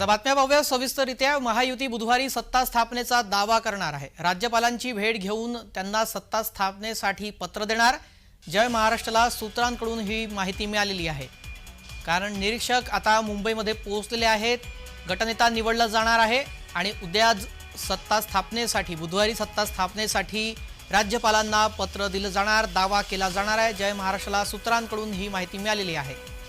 आता बातम्या पाहूया. सविस्तररित्या महायुती बुधवारी सत्ता स्थापनेचा दावा करणार आहे. राज्यपालांची भेट घेऊन त्यांना सत्ता स्थापनेसाठी पत्र देणार. जय महाराष्ट्राला सूत्रांकडून ही माहिती मिळालेली आहे. कारण निरीक्षक आता मुंबईमध्ये पोहोचलेले आहेत. गटनेता निवडला जाणार आहे आणि उद्या सत्ता स्थापनेसाठी बुधवारी सत्ता स्थापनेसाठी राज्यपालांना पत्र दिलं जाणार दावा केला जाणार आहे. जय महाराष्ट्राला सूत्रांकडून ही माहिती मिळालेली आहे.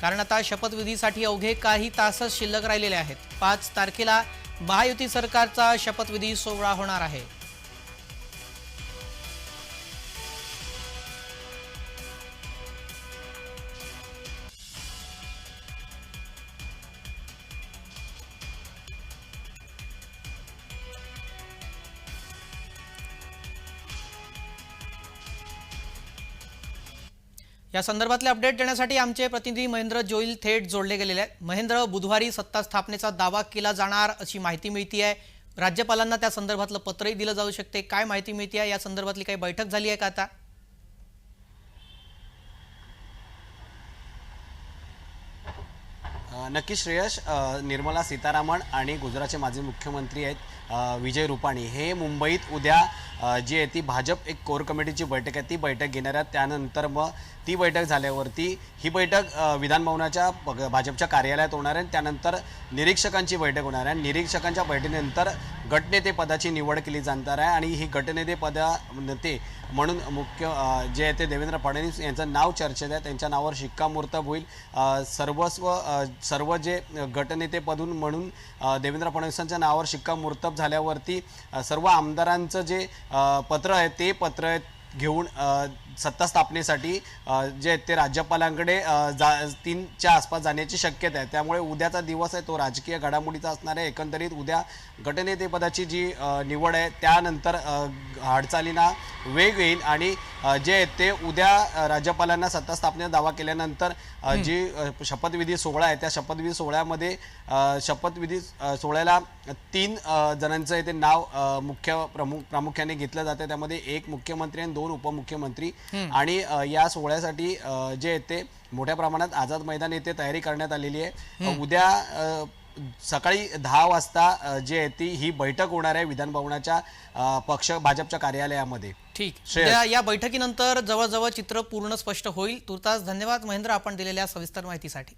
कारण आता शपथविधीसाठी अवघे काही तासच शिल्लक राहिलेले आहेत. पाच तारखेला महायुती सरकारचा शपथविधी सोहळा होणार आहे. या संदर्भातले अपडेट देण्यासाठी आमचे प्रतिनिधी महेंद्र जोईल थेट जोडले गेलेले आहेत. महेंद्र बुधवारी सत्ता स्थापनेचा दावा केला जाणार अशी माहिती मिळती आहे राज्यपालांना त्या संदर्भातलं पत्रही दिलं जाऊ शकते. काय माहिती मिळते आहे या संदर्भातली काही बैठक झाली आहे का आता? नक्की श्रेयश निर्मला सीतारामन आणि गुजरातचे माजी मुख्यमंत्री आहेत विजय रुपाणी. हे मुंबईत उद्या जी आहे ती भाजप एक कोर कमिटीची बैठक आहे. ती बैठक घेणार आहेत. त्यानंतर मग ती बैठक झाल्यावरती ही बैठक विधानभवनाच्या भाजपच्या कार्यालयात होणार आहे. आणि त्यानंतर निरीक्षकांची बैठक होणार आहे. आणि निरीक्षकांच्या बैठकीनंतर गटनेते पदाची निवड केली जाणार आहे आणि ही गटनेतेपदा नेते म्हणून मुख्य जे आहे ते देवेंद्र फडणवीस यांचं नाव चर्चेत आहे. त्यांच्या नावावर शिक्कामोर्तब होईल. सर्वस्व सर्व जे गटनेतेपदून म्हणून देवेंद्र फडणवीसांच्या नावावर शिक्कामोर्तब झाल्यावरती सर्व आमदारांचं जे पत्र आहे ते पत्र घेऊन सत्ता स्थापनेसाठी जे ते राज्यपालांकडे जा तीनच्या आसपास जाण्याची शक्यता आहे. त्यामुळे उद्याचा दिवस आहे तो राजकीय घडामोडीचा असणार आहे. एकंदरीत उद्या गटनेतेपदाची जी निवड आहे त्यानंतर अ, हालचालींना वेग येईल आणि जे आहेत ते उद्या राज्यपालांना सत्ता स्थापनेचा दावा केल्यानंतर जी शपथविधी सोहळा आहे त्या शपथविधी सोहळ्यामध्ये शपथविधी सोहळ्याला तीन जणांचं इथे नाव मुख्य प्रमुख प्रामुख्याने घेतलं जातं. त्यामध्ये एक मुख्यमंत्री आणि दोन उपमुख्यमंत्री आणि या सोहळ्यासाठी जे आहेत ते मोठ्या प्रमाणात आझाद मैदान येथे तयारी करण्यात आलेली आहे. उद्या सकाळी दहा वाजता जे आहे ती ही बैठक होणार आहे विधान भवनाच्या अ, पक्ष भाजपच्या कार्यालयामध्ये. ठीक. या बैठकीनंतर जवळजवळ चित्र पूर्ण स्पष्ट होईल. तुर्तास धन्यवाद महेंद्र आपण दिलेल्या सविस्तर माहितीसाठी.